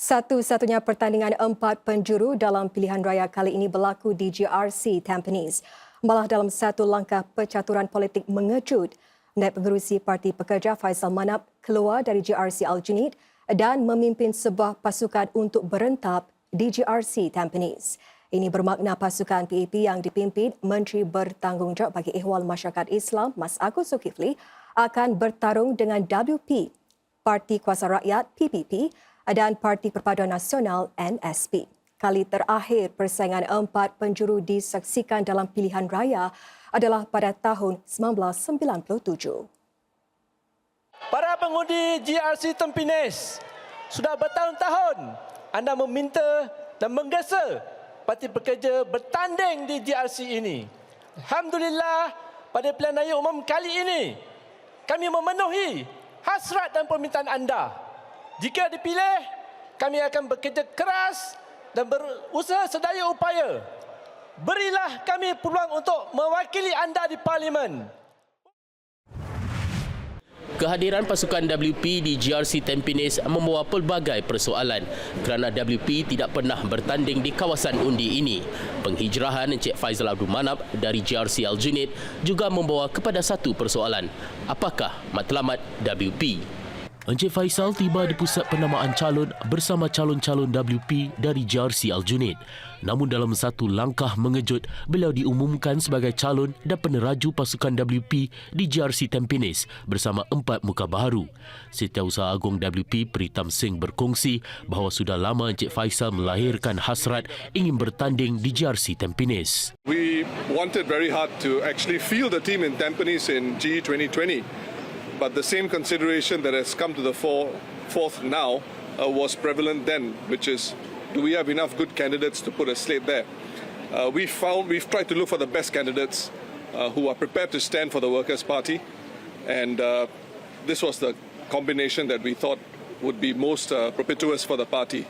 Satu-satunya pertandingan empat penjuru dalam pilihan raya kali ini berlaku di GRC Tampines. Malah dalam satu langkah percaturan politik mengejut, Naib Pengerusi Parti Pekerja Faisal Manap keluar dari GRC Aljunied dan memimpin sebuah pasukan untuk berentap di GRC Tampines. Ini bermakna pasukan PAP yang dipimpin Menteri Bertanggungjawab bagi Ehwal Masyarakat Islam Mas Agus Zulkifli akan bertarung dengan WP, Parti Kuasa Rakyat PPP dan Parti Perpaduan Nasional NSP. Kali terakhir persaingan empat penjuru disaksikan dalam pilihan raya adalah pada tahun 1997. Para pengundi GRC Tempines, sudah bertahun-tahun anda meminta dan menggesa Parti Pekerja bertanding di GRC ini. Alhamdulillah, pada pilihan raya umum kali ini, kami memenuhi hasrat dan permintaan anda. Jika dipilih, kami akan bekerja keras dan berusaha sedaya upaya. Berilah kami peluang untuk mewakili anda di parlimen. Kehadiran pasukan WP di GRC Tampines membawa pelbagai persoalan kerana WP tidak pernah bertanding di kawasan undi ini. Penghijrahan Encik Faizal Abdul Manap dari GRC Aljunied juga membawa kepada satu persoalan. Apakah matlamat WP? Encik Faisal tiba di pusat penamaan calon bersama calon-calon WP dari JRC Aljunied. Namun dalam satu langkah mengejut, beliau diumumkan sebagai calon dan peneraju pasukan WP di JRC Tampines bersama empat muka baharu. Setiausaha Agung WP Pritam Singh berkongsi bahawa sudah lama Encik Faisal melahirkan hasrat ingin bertanding di JRC Tampines. We wanted very hard to actually field the team in Tampines in GE 2020, but the same consideration that has come to the fore, forth now uh, was prevalent then, which is do we have enough good candidates to put a slate there? Uh, we found we've tried to look for the best candidates uh, who are prepared to stand for the Workers' Party, and uh, this was the combination that we thought would be most uh, propitious for the party.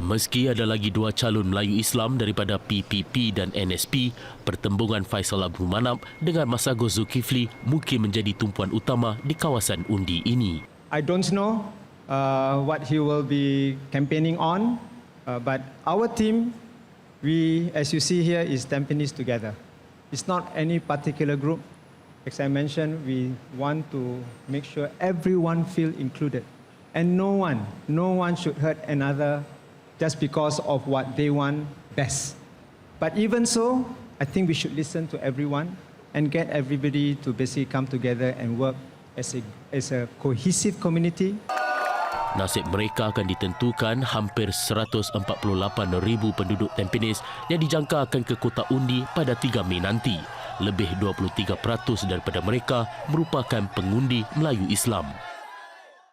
Meski ada lagi dua calon Melayu Islam daripada PPP dan NSP, pertembungan Faisal Abdul Manap dengan Mas Agus Zulkifli mungkin menjadi tumpuan utama di kawasan undi ini. I don't know uh, what he will be campaigning on, uh, but our team, we, as you see here, is Tampines together. It's not any particular group. As I mentioned, we want to make sure everyone feel included, and no one, no one should hurt another just because of what they want best. But even so, I think we should listen to everyone and get everybody to basically come together and work as a, as a cohesive community. Nasib mereka akan ditentukan hampir 148,000 penduduk Tampines yang dijangka akan ke kota undi pada 3 Mei nanti. Lebih 23% daripada mereka merupakan pengundi Melayu Islam.